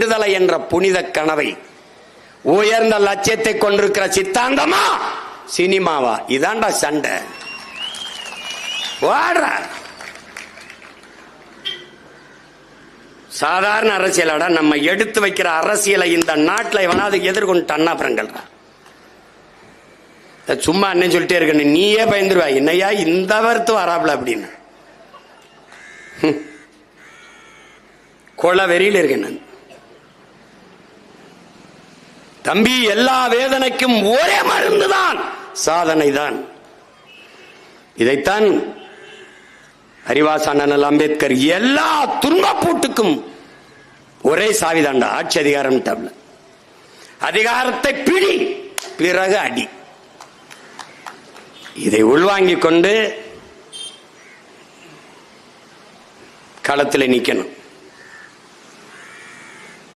விடுதலை என்ற புனித கனவை உயர்ந்த லட்சியத்தை கொண்டிருக்கிற சித்தாந்தமா? சினிமாவா? இதான்டா சண்டை. சாதாரண அரசியலடா நம்ம எடுத்து வைக்கிற அரசியலை இந்த நாட்டில் எவனாவது எதிர்கொண்டு அண்ணாபுரங்கள்டா சும்மா அண்ணன் சொல்லிட்டே இருக்க நீயே பயந்துருவா. என்னையா இந்த வருத்து வராப்ல அப்படின்னு. ஹம். கொலை வெறியில் இருக்கேன் நான். தம்பி எல்லா வேதனைக்கும் ஒரே மருந்துதான். சாதனை தான் இதைத்தான் அறிவாசானல் அம்பேத்கர் எல்லா துன்பப்பூட்டுக்கும் ஒரே சாவிதாண்டா ஆட்சி அதிகாரம் டப்ல அதிகாரத்தை பிடி பிறகு அடி. இதை உள்வாங்கிக் கொண்டு களத்தில் நிற்கணும்